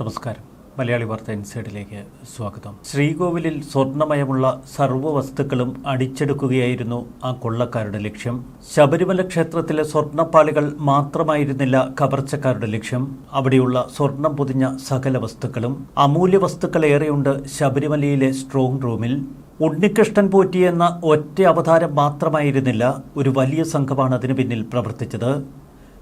നമസ്കാരം. മലയാളി വാർത്ത ഇൻസൈഡിലേക്ക് സ്വാഗതം. ശ്രീകോവിലിൽ സ്വർണമയമുള്ള സർവ വസ്തുക്കളും അടിച്ചെടുക്കുകയായിരുന്നു ആ കൊള്ളക്കാരുടെ ലക്ഷ്യം. ശബരിമല ക്ഷേത്രത്തിലെ സ്വർണപ്പാളികൾ മാത്രമായിരുന്നില്ല കവർച്ചക്കാരുടെ ലക്ഷ്യം. അവിടെയുള്ള സ്വർണം പൊതിഞ്ഞ സകല വസ്തുക്കളും അമൂല്യ വസ്തുക്കളേറെയുണ്ട് ശബരിമലയിലെ സ്ട്രോങ് റൂമിൽ ഉണ്ണികൃഷ്ണൻ പോറ്റിയെന്ന ഒറ്റ അവതാരം മാത്രമായിരുന്നില്ല ഒരു വലിയ സംഘമാണ് അതിനു പിന്നിൽ പ്രവർത്തിച്ചത്.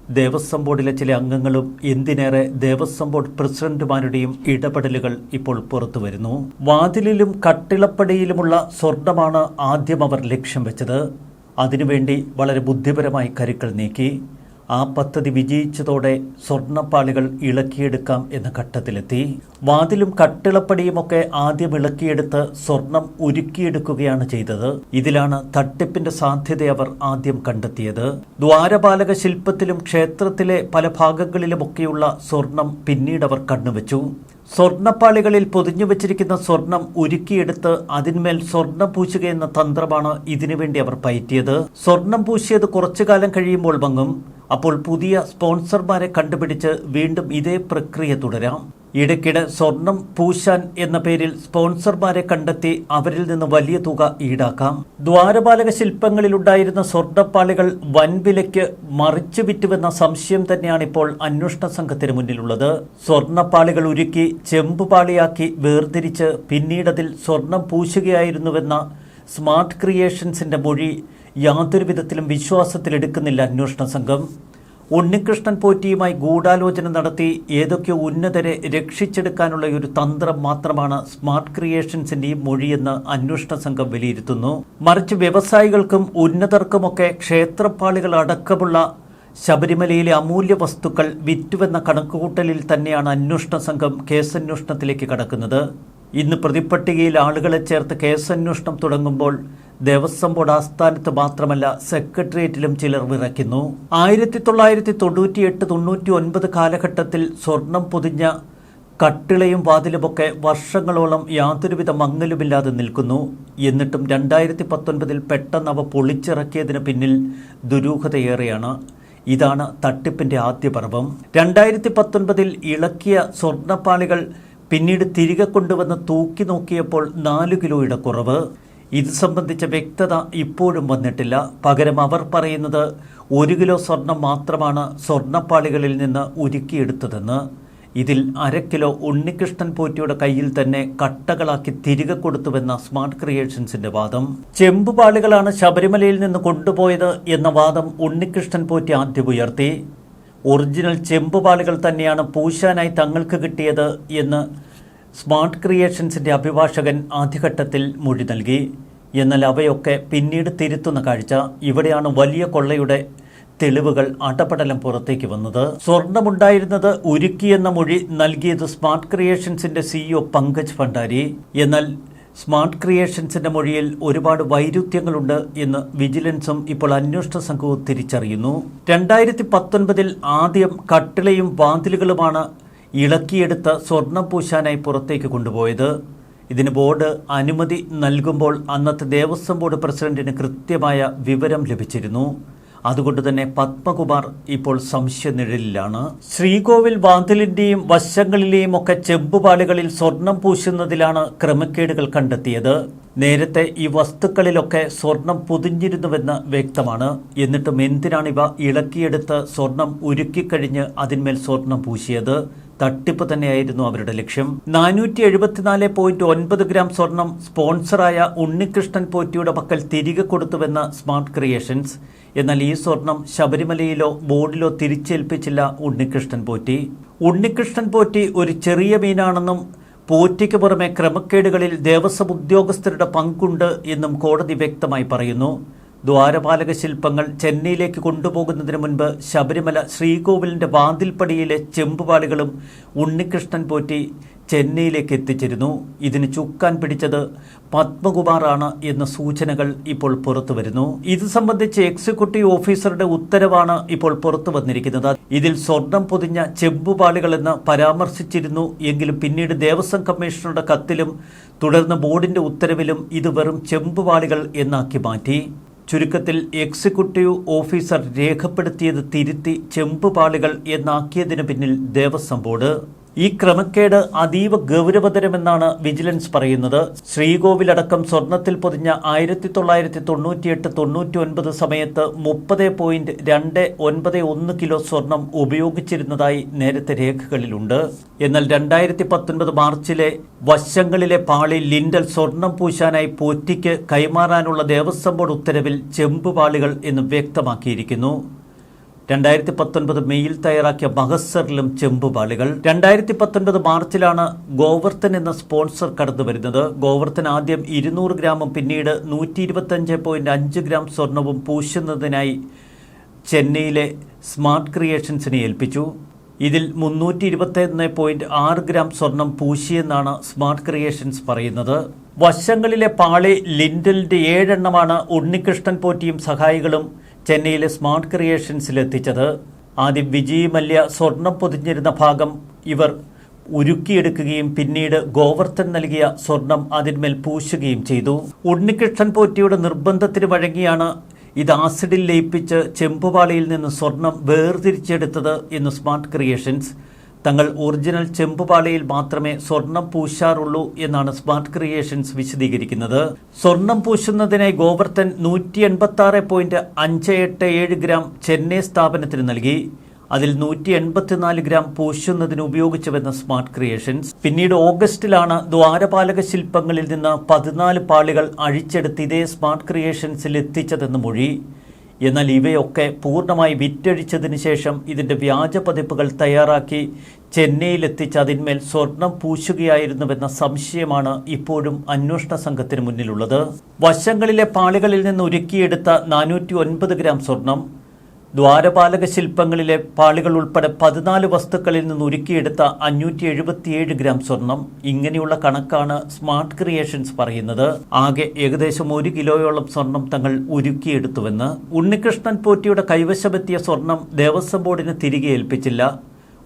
ദേവസ്വം ബോർഡിലെ ചില അംഗങ്ങളും എന്തിനേറെ ദേവസ്വം ബോർഡ് പ്രസിഡന്റുമാരുടെയും ഇടപെടലുകൾ ഇപ്പോൾ പുറത്തുവരുന്നു വാതിലിലും കട്ടിളപ്പടിയിലുമുള്ള സ്വർണമാണ് ആദ്യം അവർ ലക്ഷ്യം വെച്ചത്. അതിനുവേണ്ടി വളരെ ബുദ്ധിപരമായി കരുക്കൾ നീക്കി. ആ പദ്ധതി വിജയിച്ചതോടെ സ്വർണപ്പാളികൾ ഇളക്കിയെടുക്കാം എന്ന ഘട്ടത്തിലെത്തി. വാതിലും കട്ടിളപ്പടിയുമൊക്കെ ആദ്യം ഇളക്കിയെടുത്ത് സ്വർണം ഉരുക്കിയെടുക്കുകയാണ് ചെയ്തത്. ഇതിലാണ് തട്ടിപ്പിന്റെ സാധ്യത അവർ ആദ്യം കണ്ടെത്തിയത്. ദ്വാരപാലക ശില്പത്തിലും ക്ഷേത്രത്തിലെ പല ഭാഗങ്ങളിലുമൊക്കെയുള്ള സ്വർണം പിന്നീട് അവർ കണ്ണുവെച്ചു. സ്വർണപ്പാളികളിൽ പൊതിഞ്ഞു വച്ചിരിക്കുന്ന സ്വർണം ഉരുക്കിയെടുത്ത് അതിന്മേൽ സ്വർണം പൂശുക എന്ന തന്ത്രമാണ് ഇതിനുവേണ്ടി അവർ പയറ്റിയത്. സ്വർണം പൂശിയത് കുറച്ചു കാലം കഴിയുമ്പോൾ മങ്ങും. അപ്പോൾ പുതിയ സ്പോൺസർമാരെ കണ്ടുപിടിച്ച് വീണ്ടും ഇതേ പ്രക്രിയ തുടരാം. ഇടയ്ക്കിടെ സ്വർണം പൂശാൻ എന്ന പേരിൽ സ്പോൺസർമാരെ കണ്ടെത്തി അവരിൽ നിന്ന് വലിയ തുക ഈടാക്കാം. ദ്വാരപാലക ശില്പങ്ങളിലുണ്ടായിരുന്ന സ്വർണപ്പാളികൾ വൻവിലയ്ക്ക് മറിച്ചു വിറ്റുവെന്ന സംശയം തന്നെയാണ് ഇപ്പോൾ അന്വേഷണ സംഘത്തിന് മുന്നിലുള്ളത്. സ്വർണപ്പാളികൾ ഉരുക്കി ചെമ്പുപാളിയാക്കി വേർതിരിച്ച് പിന്നീടതിൽ സ്വർണം പൂശുകയായിരുന്നുവെന്ന സ്മാർട്ട് ക്രിയേഷൻസിന്റെ മൊഴി യാതൊരു വിധത്തിലും വിശ്വാസത്തിലെടുക്കുന്നില്ല അന്വേഷണ സംഘം. ഉണ്ണികൃഷ്ണൻ പോറ്റിയുമായി ഗൂഢാലോചന നടത്തി ഏതൊക്കെ ഉന്നതരെ രക്ഷിച്ചെടുക്കാനുള്ള ഒരു തന്ത്രം മാത്രമാണ് സ്മാർട്ട് ക്രിയേഷൻസിന്റെ ഈ മൊഴിയെന്ന് അന്വേഷണ സംഘം വിലയിരുത്തുന്നു. മറിച്ച് വ്യവസായികൾക്കും ഉന്നതർക്കുമൊക്കെ ക്ഷേത്രപ്പാളികൾ അടക്കമുള്ള ശബരിമലയിലെ അമൂല്യ വസ്തുക്കൾ വിറ്റുവെന്ന കണക്കുകൂട്ടലിൽ തന്നെയാണ് അന്വേഷണ സംഘം കേസന്വേഷണത്തിലേക്ക് കടക്കുന്നത്. ഇന്ന് പ്രതിപ്പട്ടികയിൽ ആളുകളെ ചേർത്ത് കേസന്വേഷണം തുടങ്ങുമ്പോൾ ദേവസ്വം ബോർഡ് ആസ്ഥാനത്ത് മാത്രമല്ല സെക്രട്ടേറിയറ്റിലും ചിലർ വിറയ്ക്കുന്നു. ആയിരത്തി തൊള്ളായിരത്തി തൊണ്ണൂറ്റിയെട്ട് തൊണ്ണൂറ്റി ഒൻപത് കാലഘട്ടത്തിൽ സ്വർണം പൊതിഞ്ഞ കട്ടിളയും വാതിലുമൊക്കെ വർഷങ്ങളോളം യാതൊരുവിധ മങ്ങലുമില്ലാതെ നിൽക്കുന്നു. എന്നിട്ടും രണ്ടായിരത്തി പത്തൊൻപതിൽ പെട്ടെന്ന് അവ പൊളിച്ചിറക്കിയതിന് പിന്നിൽ ദുരൂഹതയേറെയാണ്. ഇതാണ് തട്ടിപ്പിന്റെ ആദ്യ പർവം. രണ്ടായിരത്തി പത്തൊൻപതിൽ ഇളക്കിയ സ്വർണപ്പാളികൾ പിന്നീട് തിരികെ കൊണ്ടുവന്ന് തൂക്കി നോക്കിയപ്പോൾ നാലു കിലോയുടെ കുറവ് ഇത് സംബന്ധിച്ച വ്യക്തത ഇപ്പോഴും വന്നിട്ടില്ല. പകരം അവർ പറയുന്നത് ഒരു കിലോ സ്വർണം മാത്രമാണ് സ്വർണപ്പാളികളിൽ നിന്ന് ഉരുക്കിയെടുത്തതെന്ന്. ഇതിൽ അര കിലോ ഉണ്ണികൃഷ്ണൻ പോറ്റിയുടെ കയ്യിൽ തന്നെ കട്ടകളാക്കി തിരികെ കൊടുത്തുവെന്ന സ്മാർട്ട് ക്രിയേഷൻസിന്റെ വാദം. ചെമ്പുപാളികളാണ് ശബരിമലയിൽ നിന്ന് കൊണ്ടുപോയത് എന്ന വാദം ഉണ്ണികൃഷ്ണൻ പോറ്റി ആദ്യം ഉയർത്തി. ഒറിജിനൽ ചെമ്പുപാളികൾ തന്നെയാണ് പൂശാനായി തങ്ങൾക്ക് കിട്ടിയത് എന്ന് സ്മാർട്ട് ക്രിയേഷൻസിന്റെ അഭിഭാഷകൻ ആദ്യഘട്ടത്തിൽ മൊഴി നൽകി. എന്നാൽ അവയൊക്കെ പിന്നീട് തിരുത്തുന്ന കാഴ്ച ഇവിടെയാണ് വലിയ കൊള്ളയുടെ തെളിവുകൾ അടപടലം പുറത്തേക്ക് വന്നത്. സ്വർണമുണ്ടായിരുന്നത് ഉരുക്കിയെന്ന മൊഴി നൽകിയത് സ്മാർട്ട് ക്രിയേഷൻസിന്റെ സിഇഒ പങ്കജ് ഭണ്ഡാരി. എന്നാൽ സ്മാർട്ട് ക്രിയേഷൻസിന്റെ മൊഴിയിൽ ഒരുപാട് വൈരുദ്ധ്യങ്ങളുണ്ട് എന്ന് വിജിലൻസും ഇപ്പോൾ അന്വേഷണ സംഘവും തിരിച്ചറിയുന്നു. രണ്ടായിരത്തി പത്തൊൻപതിൽ ആദ്യം കട്ടിളയും വാതിലുകളുമാണ് ഇളക്കിയെടുത്ത് സ്വർണം പൂശാനായി പുറത്തേക്ക് കൊണ്ടുപോയത്. ഇതിന് ബോർഡ് അനുമതി നൽകുമ്പോൾ അന്നത്തെ ദേവസ്വം ബോർഡ് പ്രസിഡന്റിന് കൃത്യമായ വിവരം ലഭിച്ചിരുന്നു. അതുകൊണ്ട് തന്നെ പത്മകുമാർ ഇപ്പോൾ സംശയനിഴലിലാണ്. ശ്രീകോവിൽ വാന്തലിന്റെയും വശങ്ങളിലെയും ഒക്കെ ചെമ്പുപാളികളിൽ സ്വർണം പൂശുന്നതിലാണ് ക്രമക്കേടുകൾ കണ്ടെത്തിയത്. നേരത്തെ ഈ വസ്തുക്കളിലൊക്കെ സ്വർണം പൊതിഞ്ഞിരുന്നുവെന്ന് വ്യക്തമാണ്. എന്നിട്ടും എന്തിനാണ് ഇവ ഇളക്കിയെടുത്ത് സ്വർണം ഉരുക്കിക്കഴിഞ്ഞ് അതിന്മേൽ സ്വർണം പൂശിയത്? തട്ടിപ്പ് തന്നെയായിരുന്നു അവരുടെ ലക്ഷ്യം. നാനൂറ്റി എഴുപത്തിനാല് പോയിന്റ് ഒൻപത് ഗ്രാം സ്വർണം സ്പോൺസറായ ഉണ്ണികൃഷ്ണൻ പോറ്റിയുടെ പക്കൽ തിരികെ കൊടുത്തുവെന്ന സ്മാർട്ട് ക്രിയേഷൻസ്. എന്നാൽ ഈ സ്വർണം ശബരിമലയിലോ ബോർഡിലോ തിരിച്ചേൽപ്പിച്ചില്ല ഉണ്ണികൃഷ്ണൻ പോറ്റി. ഉണ്ണികൃഷ്ണൻ പോറ്റി ഒരു ചെറിയ മീനാണെന്നും പോറ്റിക്ക് പുറമെ ക്രമക്കേടുകളിൽ ദേവസ്വം ഉദ്യോഗസ്ഥരുടെ പങ്കുണ്ട് എന്നും കോടതി വ്യക്തമായി പറയുന്നു. ദ്വാരപാലക ശില്പങ്ങൾ ചെന്നൈയിലേക്ക് കൊണ്ടുപോകുന്നതിന് മുൻപ് ശബരിമല ശ്രീകോവിലിന്റെ വാതിൽപ്പടിയിലെ ചെമ്പുപാളികളും ഉണ്ണികൃഷ്ണൻ പോറ്റി ചെന്നൈയിലേക്ക് എത്തിച്ചിരുന്നു. ഇതിന് ചുക്കാൻ പിടിച്ചത് പത്മകുമാറാണ് എന്ന സൂചനകൾ ഇപ്പോൾ പുറത്തു വരുന്നു. ഇത് സംബന്ധിച്ച് എക്സിക്യൂട്ടീവ് ഓഫീസറുടെ ഉത്തരവാണ് ഇപ്പോൾ പുറത്തു വന്നിരിക്കുന്നത്. ഇതിൽ സ്വർണം പൊതിഞ്ഞ ചെമ്പുപാളികളെന്ന് പരാമർശിച്ചിരുന്നു. എങ്കിലും പിന്നീട് ദേവസ്വം കമ്മീഷണറുടെ കത്തിലും തുടർന്ന് ബോർഡിന്റെ ഉത്തരവിലും ഇത് വെറും ചെമ്പുപാളികൾ എന്നാക്കി മാറ്റി. ചുരുക്കത്തിൽ എക്സിക്യൂട്ടീവ് ഓഫീസർ രേഖപ്പെടുത്തിയത് തിരുത്തി ചെമ്പുപാളികൾ എന്നാക്കിയതിനു പിന്നിൽ ദേവസ്വം ബോർഡ്. ഈ ക്രമക്കേട് അതീവ ഗൗരവതരമെന്നാണ് വിജിലൻസ് പറയുന്നത്. ശ്രീകോവിലടക്കം സ്വർണത്തിൽ പൊതിഞ്ഞ ആയിരത്തി തൊള്ളായിരത്തി തൊണ്ണൂറ്റിയെട്ട് തൊണ്ണൂറ്റി ഒൻപത് സമയത്ത് മുപ്പത് പോയിന്റ് രണ്ട് ഒൻപത് ഒന്ന് കിലോ സ്വർണം ഉപയോഗിച്ചിരുന്നതായി നേരത്തെ രേഖകളിലുണ്ട്. എന്നാൽ രണ്ടായിരത്തി പത്തൊൻപത് മാർച്ചിലെ വശങ്ങളിലെ പാളി ലിൻഡൽ സ്വർണം പൂശാനായി പോറ്റിക്ക് കൈമാറാനുള്ള ദേവസ്വം ബോർഡ് ഉത്തരവിൽ ചെമ്പുപാളികൾ എന്ന് വ്യക്തമാക്കിയിരിക്കുന്നു. രണ്ടായിരത്തി പത്തൊൻപത് മെയ്യിൽ തയ്യാറാക്കിയ മഹസറിലും ചെമ്പുപാളികൾ. രണ്ടായിരത്തി പത്തൊൻപത് മാർച്ചിലാണ് ഗോവർത്തൻ എന്ന സ്പോൺസർ കടന്നു വരുന്നത് ഗോവർത്തൻ ആദ്യം ഇരുന്നൂറ് ഗ്രാമും പിന്നീട് നൂറ്റി ഇരുപത്തഞ്ച് പോയിന്റ് അഞ്ച് ഗ്രാം സ്വർണവും പൂശുന്നതിനായി ചെന്നൈയിലെ സ്മാർട്ട് ക്രിയേഷൻസിനെ ഏൽപ്പിച്ചു. ഇതിൽ മുന്നൂറ്റി ഇരുപത്തിയൊന്ന് പോയിന്റ് ആറ് ഗ്രാം സ്വർണം പൂശിയെന്നാണ് സ്മാർട്ട് ക്രിയേഷൻസ് പറയുന്നത്. വശങ്ങളിലെ പാളി ലിൻഡലിന്റെ ഏഴെണ്ണമാണ് ഉണ്ണികൃഷ്ണൻ പോറ്റിയും സഹായികളും ചെന്നൈയിലെ സ്മാർട്ട് ക്രിയേഷൻസിൽ എത്തിച്ചത് ആദ്യം വിജയ് മല്യ സ്വർണം പൊതിഞ്ഞിരുന്ന ഭാഗം ഇവർ ഉരുക്കിയെടുക്കുകയും പിന്നീട് ഗോവർദ്ധൻ നൽകിയ സ്വർണം അതിന്മേൽ പൂശുകയും ചെയ്തു. ഉണ്ണികൃഷ്ണൻ പോറ്റിയുടെ നിർബന്ധത്തിന് വഴങ്ങിയാണ് ഇത് ആസിഡിൽ ലയിപ്പിച്ച് ചെമ്പുപാളിയിൽ നിന്ന് സ്വർണം വേർതിരിച്ചെടുത്തത് എന്ന് സ്മാർട്ട് ക്രിയേഷൻസ് തങ്ങൾ ഒറിജിനൽ ചെമ്പുപാളിയിൽ മാത്രമേ സ്വർണം പൂശാറുള്ളൂ എന്നാണ് സ്മാർട്ട് ക്രിയേഷൻസ് വിശദീകരിക്കുന്നത്. സ്വർണം പൂശുന്നതിനായി ഗോവർദ്ധൻ നൂറ്റി എൺപത്തി ആറ് പോയിന്റ് അഞ്ച് എട്ട് ഏഴ് ഗ്രാം ചെന്നൈ സ്ഥാപനത്തിന് നൽകി. അതിൽ നൂറ്റി എൺപത്തിനാല് ഗ്രാം പൂശുന്നതിന് ഉപയോഗിച്ചുവെന്ന സ്മാർട്ട് ക്രിയേഷൻസ്. പിന്നീട് ഓഗസ്റ്റിലാണ് ദ്വാരപാലക ശില്പങ്ങളിൽ നിന്ന് പതിനാല് പാളികൾ അഴിച്ചെടുത്ത് ഇതേ സ്മാർട്ട് ക്രിയേഷൻസിൽ എത്തിച്ചതെന്ന് മൊഴി. എന്നാൽ ഇവയൊക്കെ പൂർണമായി വിറ്റഴിച്ചതിന് ശേഷം ഇതിന്റെ വ്യാജ പതിപ്പുകൾ തയ്യാറാക്കി ചെന്നൈയിലെത്തിച്ച് അതിന്മേൽ സ്വർണം പൂശുകയായിരുന്നുവെന്ന സംശയമാണ് ഇപ്പോഴും അന്വേഷണ സംഘത്തിന് മുന്നിലുള്ളത്. വശങ്ങളിലെ പാളികളിൽ നിന്ന് ഒരുക്കിയെടുത്ത നാനൂറ്റി ഗ്രാം സ്വർണം ദ്വാരപാലക ശില്പങ്ങളിലെ പാളികൾ ഉൾപ്പെടെ പതിനാല് വസ്തുക്കളിൽ നിന്ന് ഒരുക്കിയെടുത്ത അഞ്ഞൂറ്റി എഴുപത്തിയേഴ് ഗ്രാം സ്വർണം ഇങ്ങനെയുള്ള കണക്കാണ് സ്മാർട്ട് ക്രിയേഷൻസ് പറയുന്നത്. ആകെ ഏകദേശം ഒരു കിലോയോളം സ്വർണം തങ്ങൾ ഉരുക്കിയെടുത്തുവെന്ന് ഉണ്ണികൃഷ്ണൻ പോറ്റിയുടെ കൈവശമെത്തിയ സ്വർണം ദേവസ്വം ബോർഡിന് തിരികെ ഏൽപ്പിച്ചില്ല.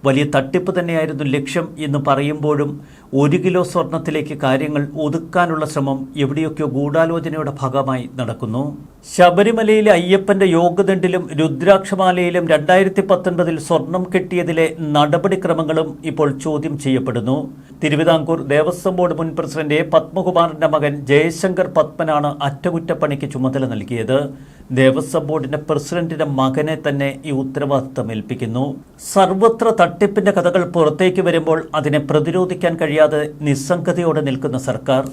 വലിയ തട്ടിപ്പ് തന്നെയായിരുന്നു ലക്ഷ്യം എന്ന് പറയുമ്പോഴും ഒരു കിലോ സ്വർണത്തിലേക്ക് കാര്യങ്ങൾ ഒതുക്കാനുള്ള ശ്രമം എവിടെയൊക്കെയോ ഗൂഢാലോചനയുടെ ഭാഗമായി നടക്കുന്നു. ശബരിമലയിലെ അയ്യപ്പന്റെ യോഗദണ്ഡിലും രുദ്രാക്ഷമാലയിലും രണ്ടായിരത്തി പത്തൊൻപതിൽ സ്വർണം കിട്ടിയതിലെ നടപടിക്രമങ്ങളും ഇപ്പോൾ ചോദ്യം ചെയ്യപ്പെടുന്നു. തിരുവിതാംകൂർ ദേവസ്വം ബോർഡ് മുൻ പ്രസിഡന്റ് പത്മകുമാറിന്റെ മകൻ ജയശങ്കർ പത്മനാണ് അറ്റകുറ്റപ്പണിക്ക് ചുമതല നൽകിയത്. ദേവസ്വം ബോർഡിന്റെ പ്രസിഡന്റിന്റെ മകനെ തന്നെ ഈ ഉത്തരവാദിത്തം ഏൽപ്പിക്കുന്നു. സർവത്ര തട്ടിപ്പിന്റെ കഥകൾ പുറത്തേക്ക് വരുമ്പോൾ അതിനെ പ്രതിരോധിക്കാൻ കഴിയാതെ നിസ്സംഗതയോടെ നിൽക്കുന്ന സർക്കാർ.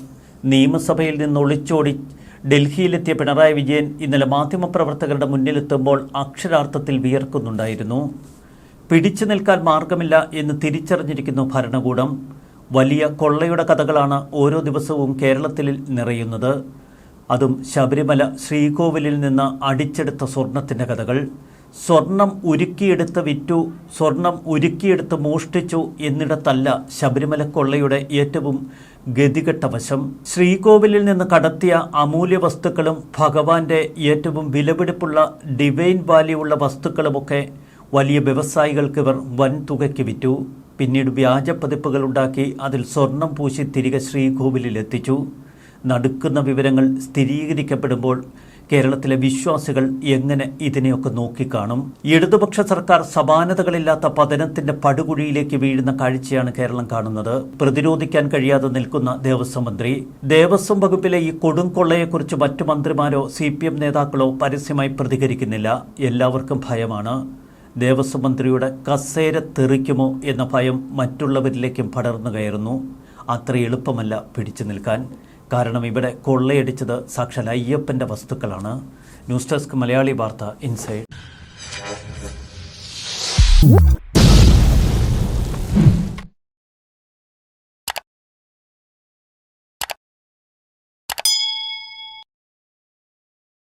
നിയമസഭയിൽ നിന്ന് ഒളിച്ചോടി ഡൽഹിയിലെത്തിയ പിണറായി വിജയൻ ഇന്നലെ മാധ്യമപ്രവർത്തകരുടെ മുന്നിലെത്തുമ്പോൾ അക്ഷരാർത്ഥത്തിൽ വിയർക്കുന്നുണ്ടായിരുന്നു. പിടിച്ചു നിൽക്കാൻ മാർഗമില്ല എന്ന് തിരിച്ചറിഞ്ഞിരിക്കുന്നു ഭരണകൂടം. വലിയ കൊള്ളയുടെ കഥകളാണ് ഓരോ ദിവസവും കേരളത്തിൽ നിറയുന്നത്. അതും ശബരിമല ശ്രീകോവിലിൽ നിന്ന് അടിച്ചെടുത്ത സ്വർണത്തിന്റെ കഥകൾ. സ്വർണം ഉരുക്കിയെടുത്ത് വിറ്റു സ്വർണം ഉരുക്കിയെടുത്ത് മോഷ്ടിച്ചു എന്നിടത്തല്ല ശബരിമല കൊള്ളയുടെ ഏറ്റവും ഗതികെട്ട വശം. ശ്രീകോവിലിൽ നിന്ന് കടത്തിയ അമൂല്യ വസ്തുക്കളും ഭഗവാന്റെ ഏറ്റവും വിലപിടിപ്പുള്ള ഡിവൈൻ വാല്യുള്ള വസ്തുക്കളുമൊക്കെ വലിയ വ്യവസായികൾക്ക് ഇവർ വൻ തുകയ്ക്ക് വിറ്റു. പിന്നീട് വ്യാജ പതിപ്പുകൾ ഉണ്ടാക്കി അതിൽ സ്വർണം പൂശി തിരികെ ശ്രീകോവിലിൽ എത്തിച്ചു. നടുക്കുന്ന വിവരങ്ങൾ സ്ഥിരീകരിക്കപ്പെടുമ്പോൾ കേരളത്തിലെ വിശ്വാസികൾ എങ്ങനെ ഇതിനെയൊക്കെ നോക്കിക്കാണും? ഇടതുപക്ഷ സർക്കാർ സമാനതകളില്ലാത്ത പതനത്തിന്റെ പടുകുഴിയിലേക്ക് വീഴുന്ന കാഴ്ചയാണ് കേരളം കാണുന്നത്. പ്രതിരോധിക്കാൻ കഴിയാതെ നിൽക്കുന്ന ദേവസ്വം മന്ത്രി. ദേവസ്വം വകുപ്പിലെ ഈ കൊടുംകൊള്ളയെക്കുറിച്ച് മറ്റു മന്ത്രിമാരോ സി പി എം നേതാക്കളോ പരസ്യമായി പ്രതികരിക്കുന്നില്ല. എല്ലാവർക്കും ഭയമാണ്. ദേവസ്വം മന്ത്രിയുടെ കസേര തെറിക്കുമോ എന്ന ഭയം മറ്റുള്ളവരിലേക്കും പടർന്നു കയറുന്നു. അത്ര എളുപ്പമല്ല പിടിച്ചു നിൽക്കാൻ. കാരണം ഇവിടെ കൊള്ളയടിച്ചത് സാക്ഷാൽ അയ്യപ്പന്റെ വസ്തുക്കളാണ്. ന്യൂസ് ഡെസ്ക് മലയാളി വാർത്ത ഇൻസൈഡ്.